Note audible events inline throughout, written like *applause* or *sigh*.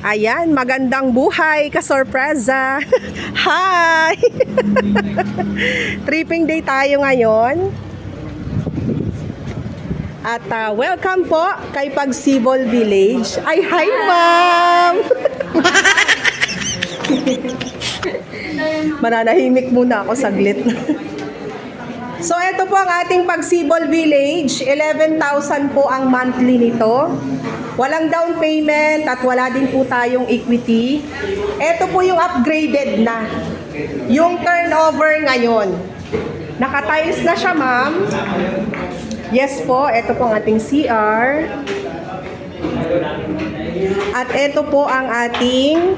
Ayan, magandang buhay, kasorpresa. *laughs* Hi! *laughs* Tripping day tayo ngayon. At ah, welcome po kay Pagsibol Village. Ay, hi ma'am! *laughs* Mananahimik muna ako saglit. So, ito po ang ating Pagsibol Village. 11,000 po ang monthly nito. Walang down payment at wala din po tayong equity. Ito po yung upgraded na. Yung turnover ngayon. Naka-tiles na siya, ma'am. Yes po, ito po ang ating CR. At ito po ang ating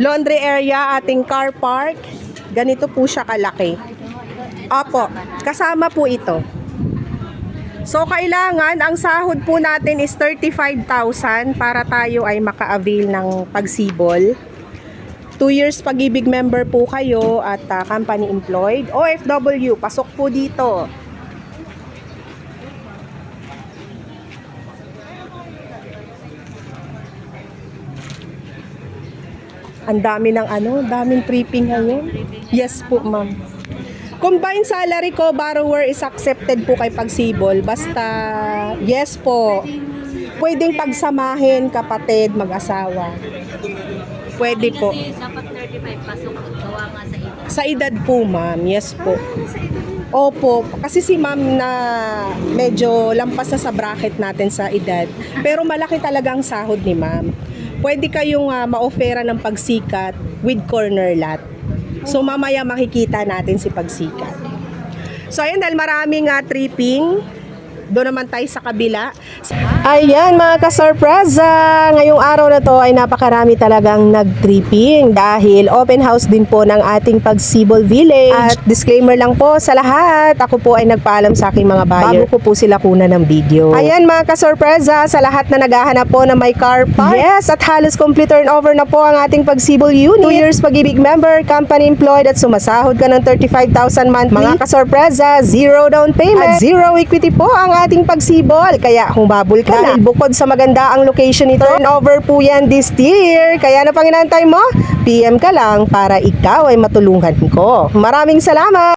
laundry area, ating car park. Ganito po siya kalaki. Opo, kasama po ito. So, kailangan, ang sahod po natin is 35,000 para tayo ay maka-avail ng pagsibol. 2 years pag-ibig member po kayo at ah, company employed. OFW, pasok po dito. Ang dami ng ano, daming tripping ngayon. Yes po, ma'am. Combined salary ko, borrower is accepted po kay Pagsibol. Basta, yes po. Pwedeng pagsamahin, kapatid, mag-asawa. Pwede po. Kasi dapat 35 pasok gawa nga sa ito. Sa edad po, ma'am. Yes po. Opo, kasi si ma'am na medyo lampas na sa bracket natin sa edad. Pero malaki talaga ang sahod ni ma'am. Pwede kayong uh, ma-offera ng pagsikat with corner lot. So mamaya makikita natin si pagsikat. So ayun dahil maraming uh, tripping, doon naman tayo sa kabila. Ayan mga kasorpresa! Ngayong araw na to ay napakarami talagang nag-tripping dahil open house din po ng ating Pagsibol Village. At disclaimer lang po sa lahat, ako po ay nagpaalam sa aking mga buyer. Bago ko po sila kuna ng video. Ayan mga kasorpresa, sa lahat na naghahanap po ng may car park. Yes, at halos complete turnover na po ang ating Pagsibol unit. 2 years pag-ibig member, company employed at sumasahod ka ng 35,000 monthly. Mga kasorpresa, zero down payment at zero equity po ang ating pagsibol. Kaya humabol ka na. Bukod sa maganda ang location nito, turnover po yan this year. Kaya na pang mo, PM ka lang para ikaw ay matulungan ko. Maraming salamat!